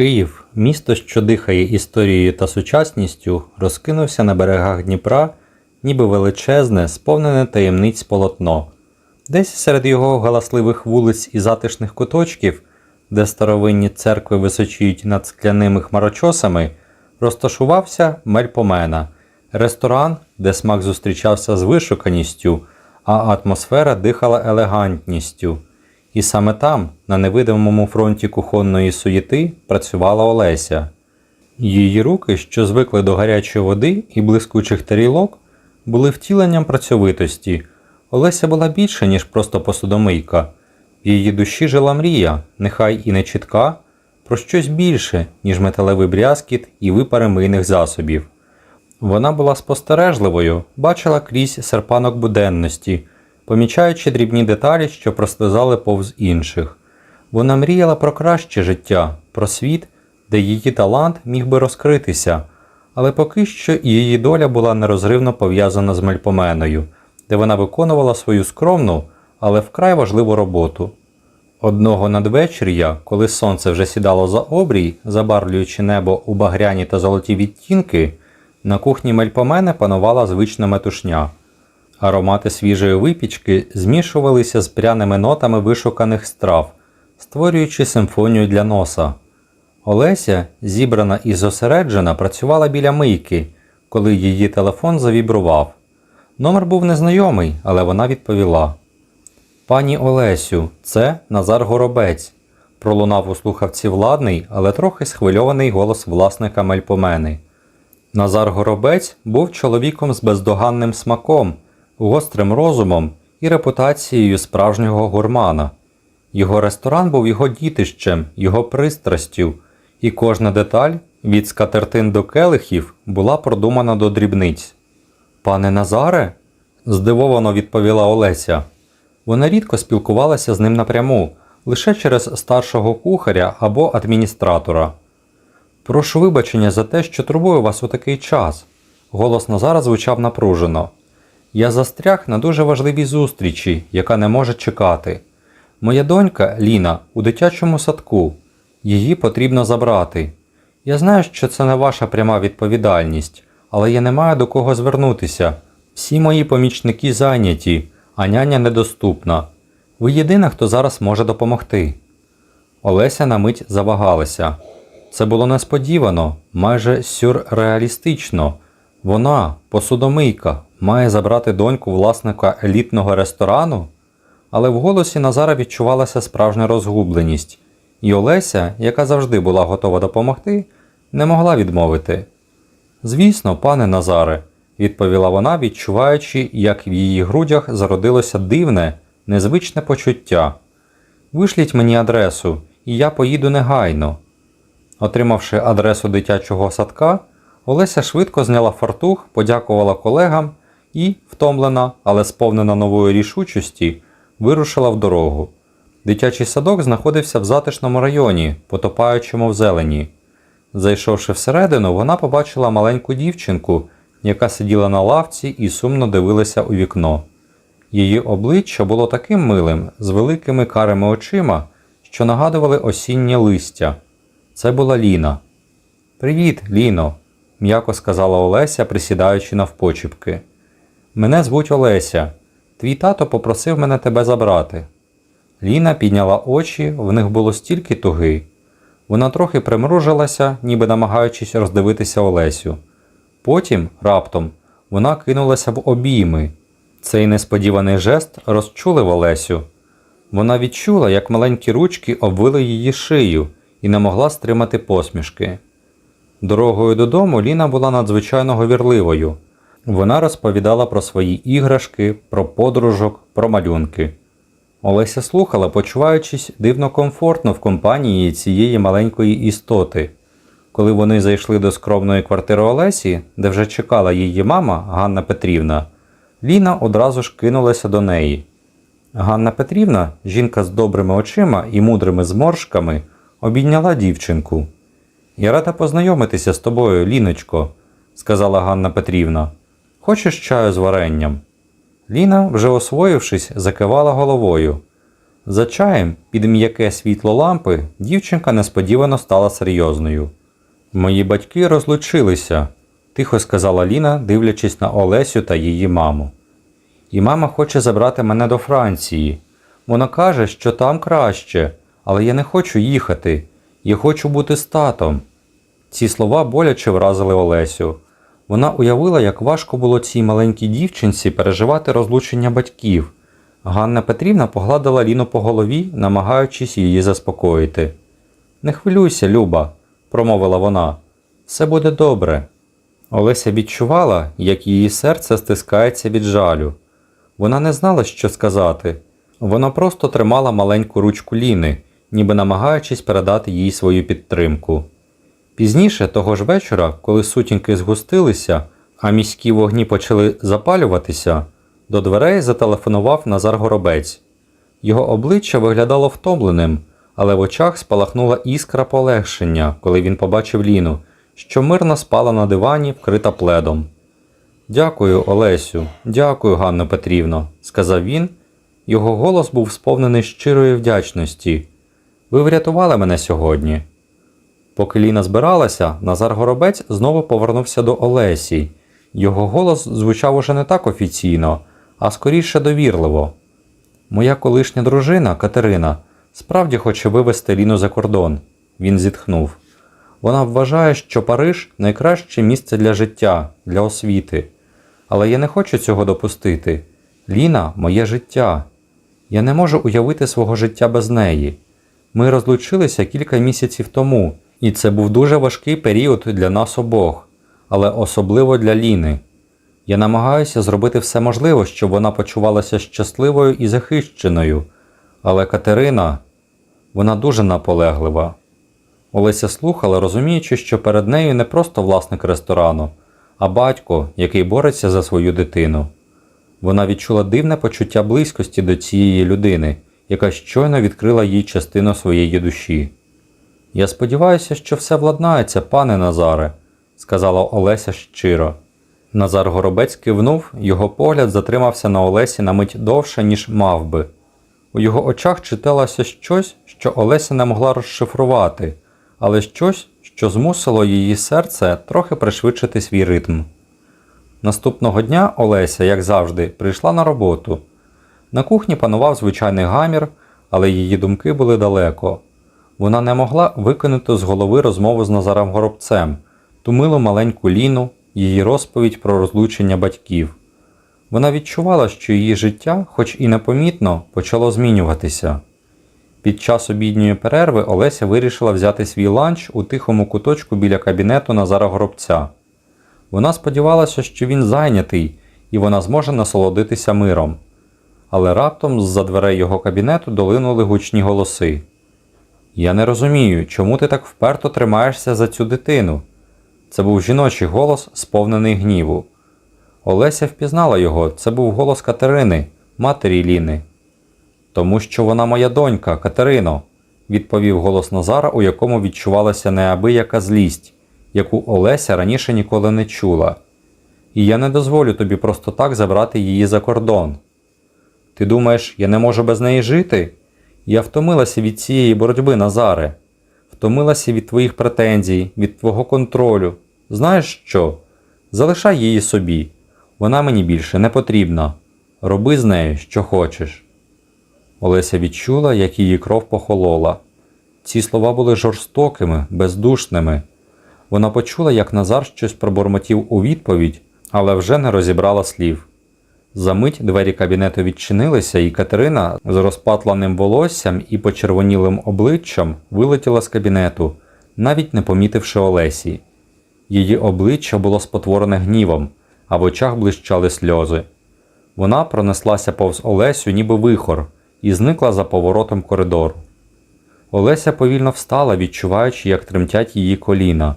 Київ, місто, що дихає історією та сучасністю, розкинувся на берегах Дніпра, ніби величезне, сповнене таємниць полотно. Десь серед його галасливих вулиць і затишних куточків, де старовинні церкви височіють над скляними хмарочосами, розташувався Мельпомена, ресторан, де смак зустрічався з вишуканістю, а атмосфера дихала елегантністю. І саме там, на невидимому фронті кухонної суєти, працювала Олеся. Її руки, що звикли до гарячої води і блискучих тарілок, були втіленням працьовитості. Олеся була більше, ніж просто посудомийка. В її душі жила мрія, нехай і не чітка, про щось більше, ніж металевий брязкіт і випари мийних засобів. Вона була спостережливою, бачила крізь серпанок буденності, помічаючи дрібні деталі, що прослизали повз інших. Вона мріяла про краще життя, про світ, де її талант міг би розкритися, але поки що її доля була нерозривно пов'язана з Мельпоменою, де вона виконувала свою скромну, але вкрай важливу роботу. Одного надвечір'я, коли сонце вже сідало за обрій, забарвлюючи небо у багряні та золоті відтінки, на кухні Мельпомени панувала звична метушня. Аромати свіжої випічки змішувалися з пряними нотами вишуканих страв, створюючи симфонію для носа. Олеся, зібрана і зосереджена, працювала біля мийки, коли її телефон завібрував. Номер був незнайомий, але вона відповіла: Пані Олесю, це Назар Горобець. Пролунав у слухавці владний, але трохи схвильований голос власника Мельпомени. Назар Горобець був чоловіком з бездоганним смаком, гострим розумом і репутацією справжнього гурмана. Його ресторан був його дітищем, його пристрастю, і кожна деталь від скатертин до келихів була продумана до дрібниць. Пане Назаре? здивовано відповіла Олеся. Вона рідко спілкувалася з ним напряму, лише через старшого кухаря або адміністратора. Прошу вибачення за те, що турбую вас у такий час. Голос Назара звучав напружено. Я застряг на дуже важливій зустрічі, яка не може чекати. Моя донька Ліна у дитячому садку. Її потрібно забрати. Я знаю, що це не ваша пряма відповідальність, але я не маю до кого звернутися. Всі мої помічники зайняті, а няня недоступна. Ви єдина, хто зараз може допомогти. Олеся на мить завагалася. Це було несподівано, майже сюрреалістично. Вона, посудомийка, має забрати доньку власника елітного ресторану? Але в голосі Назара відчувалася справжня розгубленість, і Олеся, яка завжди була готова допомогти, не могла відмовити. Звісно, пане Назаре, відповіла вона, відчуваючи, як в її грудях зародилося дивне, незвичне почуття. Вишліть мені адресу, і я поїду негайно. Отримавши адресу дитячого садка, Олеся швидко зняла фартух, подякувала колегам і, втомлена, але сповнена нової рішучості, вирушила в дорогу. Дитячий садок знаходився в затишному районі, потопаючому в зелені. Зайшовши всередину, вона побачила маленьку дівчинку, яка сиділа на лавці і сумно дивилася у вікно. Її обличчя було таким милим, з великими карими очима, що нагадували осіннє листя. Це була Ліна. Привіт, Ліно, м'яко сказала Олеся, присідаючи навпочіпки. Мене звуть Олеся. Твій тато попросив мене тебе забрати. Ліна підняла очі, в них було стільки туги. Вона трохи примружилася, ніби намагаючись роздивитися Олесю. Потім, раптом, вона кинулася в обійми. Цей несподіваний жест розчулив Олесю. Вона відчула, як маленькі ручки обвили її шию і не могла стримати посмішки. Дорогою додому Ліна була надзвичайно говірливою. Вона розповідала про свої іграшки, про подружок, про малюнки. Олеся слухала, почуваючись дивно комфортно в компанії цієї маленької істоти. Коли вони зайшли до скромної квартири Олесі, де вже чекала її мама Ганна Петрівна, Ліна одразу ж кинулася до неї. Ганна Петрівна, жінка з добрими очима і мудрими зморшками, обійняла дівчинку. Я рада познайомитися з тобою, Ліночко, сказала Ганна Петрівна. Хочеш чаю з варенням? Ліна, вже освоївшись, закивала головою. За чаєм під м'яке світло лампи дівчинка несподівано стала серйозною. Мої батьки розлучилися, тихо сказала Ліна, дивлячись на Олесю та її маму. І мама хоче забрати мене до Франції. Вона каже, що там краще, але я не хочу їхати. Я хочу бути з татом. Ці слова боляче вразили Олесю. Вона уявила, як важко було цій маленькій дівчинці переживати розлучення батьків. Ганна Петрівна погладила Ліну по голові, намагаючись її заспокоїти. Не хвилюйся, Люба, промовила вона. Все буде добре. Олеся відчувала, як її серце стискається від жалю. Вона не знала, що сказати. Вона просто тримала маленьку ручку Ліни, ніби намагаючись передати їй свою підтримку. Пізніше того ж вечора, коли сутінки згустилися, а міські вогні почали запалюватися, до дверей зателефонував Назар Горобець. Його обличчя виглядало втомленим, але в очах спалахнула іскра полегшення, коли він побачив Ліну, що мирно спала на дивані, вкрита пледом. Дякую, Олесю, дякую, Ганно Петрівно, сказав він. Його голос був сповнений щирої вдячності. Ви врятували мене сьогодні. Поки Ліна збиралася, Назар Горобець знову повернувся до Олесі. Його голос звучав уже не так офіційно, а скоріше довірливо. Моя колишня дружина Катерина справді хоче вивезти Ліну за кордон. Він зітхнув. Вона вважає, що Париж найкраще місце для життя, для освіти. Але я не хочу цього допустити. Ліна моє життя. Я не можу уявити свого життя без неї. Ми розлучилися кілька місяців тому, і це був дуже важкий період для нас обох, але особливо для Ліни. Я намагаюся зробити все можливе, щоб вона почувалася щасливою і захищеною, але Катерина, вона дуже наполеглива. Олеся слухала, розуміючи, що перед нею не просто власник ресторану, а батько, який бореться за свою дитину. Вона відчула дивне почуття близькості до цієї людини, яка щойно відкрила їй частину своєї душі. Я сподіваюся, що все владнається, пане Назаре, сказала Олеся щиро. Назар Горобець кивнув, його погляд затримався на Олесі на мить довше, ніж мав би. У його очах читалося щось, що Олеся не могла розшифрувати, але щось, що змусило її серце трохи пришвидшити свій ритм. Наступного дня Олеся, як завжди, прийшла на роботу. На кухні панував звичайний гамір, але її думки були далеко. Вона не могла викинути з голови розмову з Назаром Горобцем, ту милу маленьку Ліну, її розповідь про розлучення батьків. Вона відчувала, що її життя, хоч і непомітно, почало змінюватися. Під час обідньої перерви Олеся вирішила взяти свій ланч у тихому куточку біля кабінету Назара Горобця. Вона сподівалася, що він зайнятий і вона зможе насолодитися миром. Але раптом з-за дверей його кабінету долинули гучні голоси. Я не розумію, чому ти так вперто тримаєшся за цю дитину. Це був жіночий голос, сповнений гніву. Олеся впізнала його, це був голос Катерини, матері Ліни. Тому що вона моя донька, Катерино, відповів голос Назара, у якому відчувалася неабияка злість, яку Олеся раніше ніколи не чула. І я не дозволю тобі просто так забрати її за кордон. Ти думаєш, я не можу без неї жити? Я втомилася від цієї боротьби, Назаре, втомилася від твоїх претензій, від твого контролю. Знаєш що? Залишай її собі. Вона мені більше не потрібна. Роби з нею, що хочеш. Олеся відчула, як її кров похолола. Ці слова були жорстокими, бездушними. Вона почула, як Назар щось пробормотів у відповідь, але вже не розібрала слів. Замить двері кабінету відчинилися, і Катерина з розпатланим волоссям і почервонілим обличчям вилетіла з кабінету, навіть не помітивши Олесі. Її обличчя було спотворене гнівом, а в очах блищали сльози. Вона пронеслася повз Олесю, ніби вихор, і зникла за поворотом коридору. Олеся повільно встала, відчуваючи, як тремтять її коліна.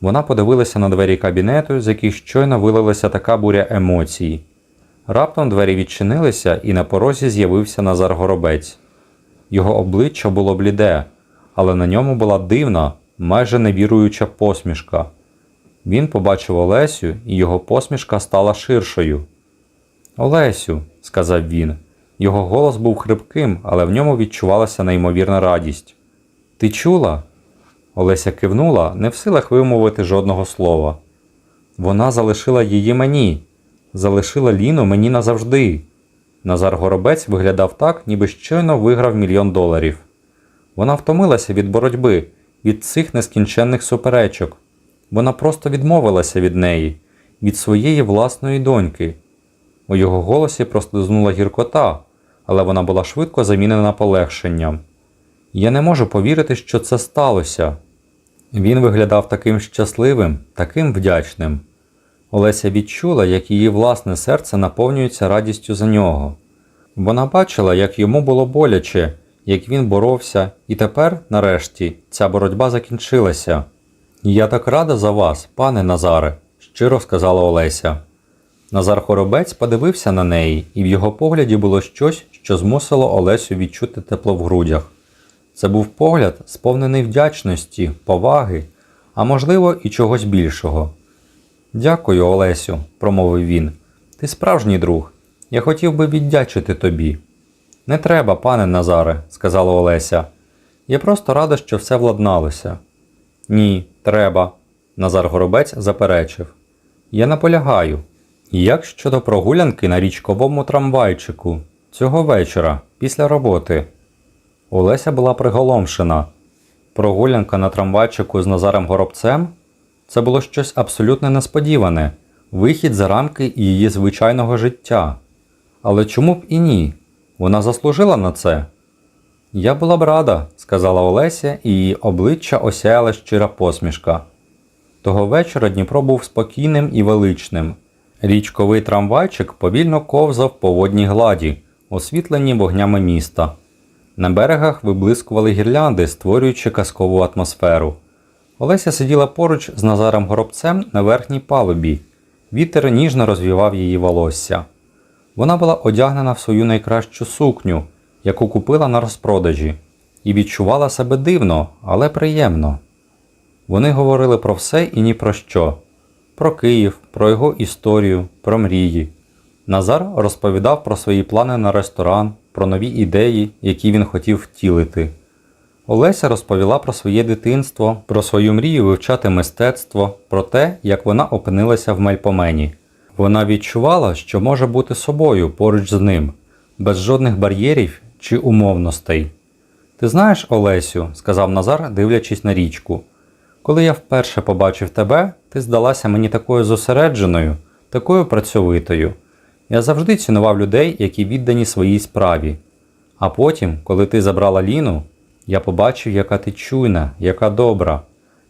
Вона подивилася на двері кабінету, з яких щойно вилилася така буря емоцій. Раптом двері відчинилися, і на порозі з'явився Назар Горобець. Його обличчя було бліде, але на ньому була дивна, майже невіруюча посмішка. Він побачив Олесю, і його посмішка стала ширшою. Олесю, сказав він, Його голос був хрипким, але в ньому відчувалася неймовірна радість. Ти чула? Олеся кивнула, не в силах вимовити жодного слова. Вона залишила її мені, залишила Ліну мені назавжди. Назар Горобець виглядав так, ніби щойно виграв мільйон доларів. Вона втомилася від боротьби, від цих нескінченних суперечок. Вона просто відмовилася від неї, від своєї власної доньки. У його голосі прослизнула гіркота, але вона була швидко замінена полегшенням. Я не можу повірити, що це сталося. Він виглядав таким щасливим, таким вдячним. Олеся відчула, як її власне серце наповнюється радістю за нього. Вона бачила, як йому було боляче, як він боровся, і тепер, нарешті, ця боротьба закінчилася. Я так рада за вас, пане Назаре, щиро сказала Олеся. Назар Хоробець подивився на неї, і в його погляді було щось, що змусило Олесю відчути тепло в грудях. Це був погляд, сповнений вдячності, поваги, а можливо, і чогось більшого. Дякую, Олесю, промовив він. Ти справжній друг. Я хотів би віддячити тобі. Не треба, пане Назаре, сказала Олеся. Я просто рада, що все владналося. Ні, треба, Назар Горобець заперечив. Я наполягаю. Як щодо прогулянки на річковому трамвайчику цього вечора, після роботи? Олеся була приголомшена. Прогулянка на трамвайчику з Назаром Горобцем це було щось абсолютно несподіване, вихід за рамки її звичайного життя. Але чому б і ні? Вона заслужила на це. Я була б рада, сказала Олеся, і її обличчя осяяла щира посмішка. Того вечора Дніпро був спокійним і величним. Річковий трамвайчик повільно ковзав по водній гладі, освітлені вогнями міста. На берегах виблискували гірлянди, створюючи казкову атмосферу. Олеся сиділа поруч з Назаром Горобцем на верхній палубі. Вітер ніжно розвівав її волосся. Вона була одягнена в свою найкращу сукню, яку купила на розпродажі, і відчувала себе дивно, але приємно. Вони говорили про все і ні про що: про Київ, про його історію, про мрії. Назар розповідав про свої плани на ресторан, про нові ідеї, які він хотів втілити. Олеся розповіла про своє дитинство, про свою мрію вивчати мистецтво, про те, як вона опинилася в Мельпомені. Вона відчувала, що може бути собою поруч з ним, без жодних бар'єрів чи умовностей. Ти знаєш, Олесю, сказав Назар, дивлячись на річку, коли я вперше побачив тебе, ти здалася мені такою зосередженою, такою працьовитою. Я завжди цінував людей, які віддані своїй справі. А потім, коли ти забрала Ліну, я побачив, яка ти чуйна, яка добра.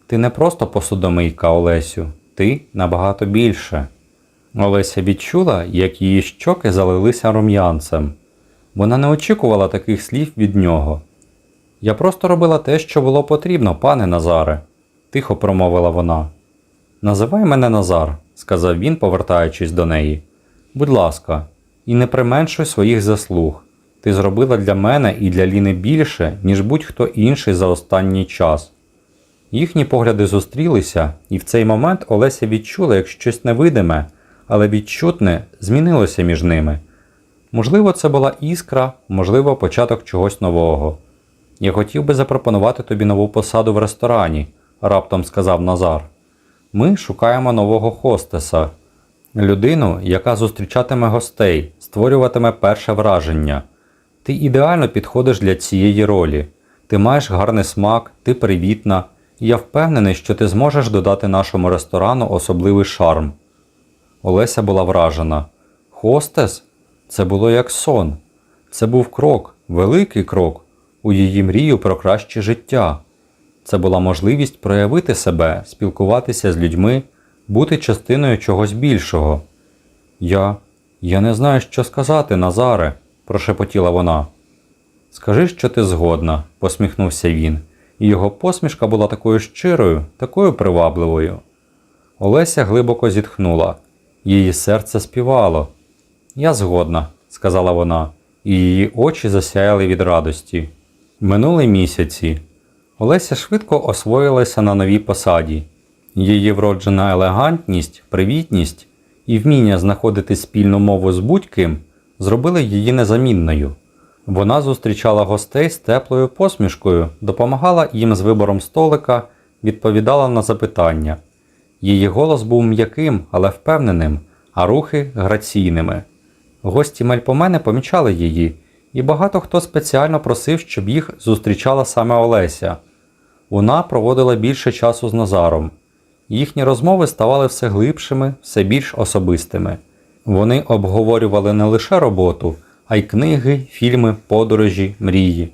Ти не просто посудомийка, Олесю, ти набагато більше. Олеся відчула, як її щоки залилися рум'янцем. Вона не очікувала таких слів від нього. Я просто робила те, що було потрібно, пане Назаре, тихо промовила вона. Називай мене Назар, сказав він, повертаючись до неї. Будь ласка, і не применшуй своїх заслуг. Ти зробила для мене і для Ліни більше, ніж будь-хто інший за останній час. Їхні погляди зустрілися, і в цей момент Олеся відчула, як щось невидиме, але відчутне змінилося між ними. Можливо, це була іскра, можливо, початок чогось нового. Я хотів би запропонувати тобі нову посаду в ресторані, раптом сказав Назар. Ми шукаємо нового хостеса, людину, яка зустрічатиме гостей, створюватиме перше враження. Ти ідеально підходиш для цієї ролі. Ти маєш гарний смак, ти привітна, і я впевнений, що ти зможеш додати нашому ресторану особливий шарм. Олеся була вражена. Хостес? Це було як сон. Це був крок, великий крок у її мрію про краще життя. Це була можливість проявити себе, спілкуватися з людьми, бути частиною чогось більшого. Я. Я не знаю, що сказати, Назаре, прошепотіла вона. Скажи, що ти згодна, посміхнувся він, і його посмішка була такою щирою, такою привабливою. Олеся глибоко зітхнула. Її серце співало. Я згодна, сказала вона, і її очі засяяли від радості. Минули місяці. Олеся швидко освоїлася на новій посаді. Її вроджена елегантність, привітність і вміння знаходити спільну мову з будь-ким зробили її незамінною. Вона зустрічала гостей з теплою посмішкою, допомагала їм з вибором столика, відповідала на запитання. Її голос був м'яким, але впевненим, а рухи граційними. Гості Мельпомени помічали її, і багато хто спеціально просив, щоб їх зустрічала саме Олеся. Вона проводила більше часу з Назаром. Їхні розмови ставали все глибшими, все більш особистими. Вони обговорювали не лише роботу, а й книги, фільми, подорожі, мрії.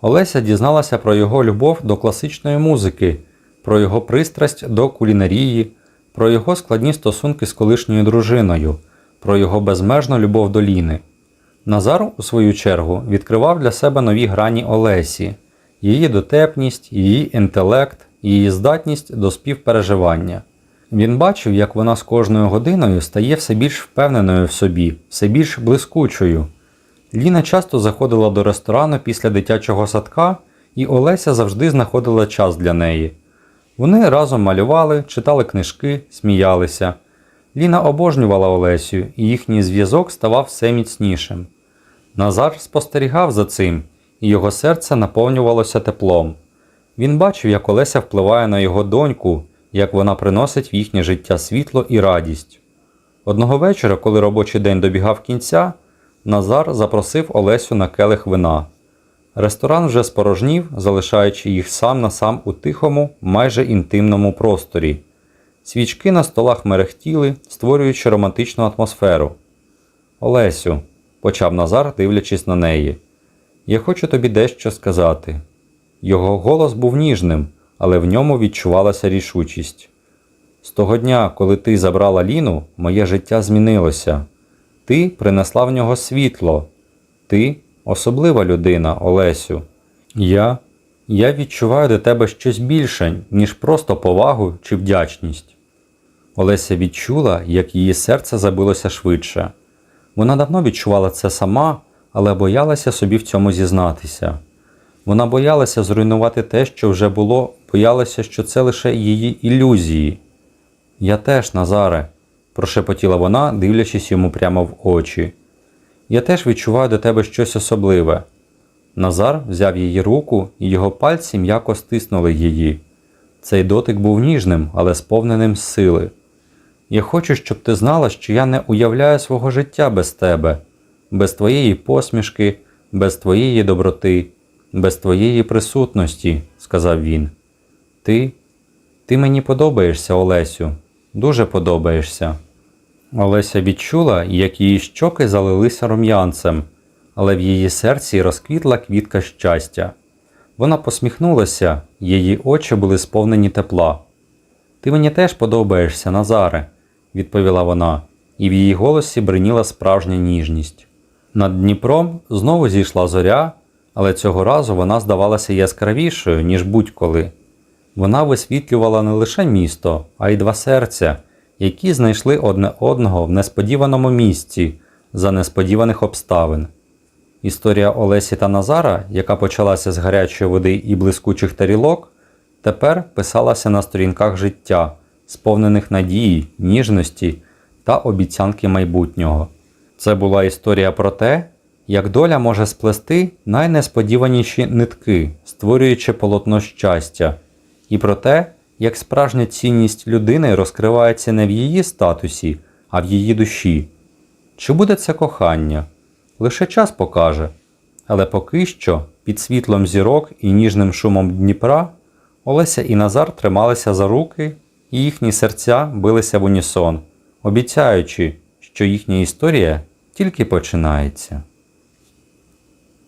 Олеся дізналася про його любов до класичної музики, про його пристрасть до кулінарії, про його складні стосунки з колишньою дружиною, про його безмежну любов до Ліни. Назар, у свою чергу, відкривав для себе нові грані Олесі, її дотепність, її інтелект, її здатність до співпереживання. Він бачив, як вона з кожною годиною стає все більш впевненою в собі, все більш блискучою. Ліна часто заходила до ресторану після дитячого садка, і Олеся завжди знаходила час для неї. Вони разом малювали, читали книжки, сміялися. Ліна обожнювала Олесю, і їхній зв'язок ставав все міцнішим. Назар спостерігав за цим, і його серце наповнювалося теплом. Він бачив, як Олеся впливає на його доньку, як вона приносить в їхнє життя світло і радість. Одного вечора, коли робочий день добігав кінця, Назар запросив Олесю на келих вина. Ресторан вже спорожнів, залишаючи їх сам на сам у тихому, майже інтимному просторі. Свічки на столах мерехтіли, створюючи романтичну атмосферу. Олесю, почав Назар, дивлячись на неї, я хочу тобі дещо сказати. Його голос був ніжним, але в ньому відчувалася рішучість. З того дня, коли ти забрала Ліну, моє життя змінилося. Ти принесла в нього світло. Ти особлива людина, Олесю. Я. Я відчуваю до тебе щось більше, ніж просто повагу чи вдячність. Олеся відчула, як її серце забилося швидше. Вона давно відчувала це сама, але боялася собі в цьому зізнатися. Вона боялася зруйнувати те, що вже було, боялася, що це лише її ілюзії. Я теж, Назаре, прошепотіла вона, дивлячись йому прямо в очі. Я теж відчуваю до тебе щось особливе. Назар взяв її руку, і його пальці м'яко стиснули її. Цей дотик був ніжним, але сповненим сили. Я хочу, щоб ти знала, що я не уявляю свого життя без тебе, без твоєї посмішки, без твоєї доброти, без твоєї присутності, сказав він. Ти, ти мені подобаєшся, Олесю, дуже подобаєшся. Олеся відчула, як її щоки залилися рум'янцем, але в її серці розквітла квітка щастя. Вона посміхнулася, її очі були сповнені тепла. Ти мені теж подобаєшся, Назаре, відповіла вона, і в її голосі бриніла справжня ніжність. Над Дніпром знову зійшла зоря, але цього разу вона здавалася яскравішою, ніж будь-коли. Вона висвітлювала не лише місто, а й два серця, які знайшли одне одного в несподіваному місці за несподіваних обставин. Історія Олесі та Назара, яка почалася з гарячої води і блискучих тарілок, тепер писалася на сторінках життя, сповнених надії, ніжності та обіцянки майбутнього. Це була історія про те, як доля може сплести найнесподіваніші нитки, створюючи полотно щастя, і про те, як справжня цінність людини розкривається не в її статусі, а в її душі. Чи буде це кохання? Лише час покаже. Але поки що, під світлом зірок і ніжним шумом Дніпра, Олеся і Назар трималися за руки, і їхні серця билися в унісон, обіцяючи, що їхня історія тільки починається.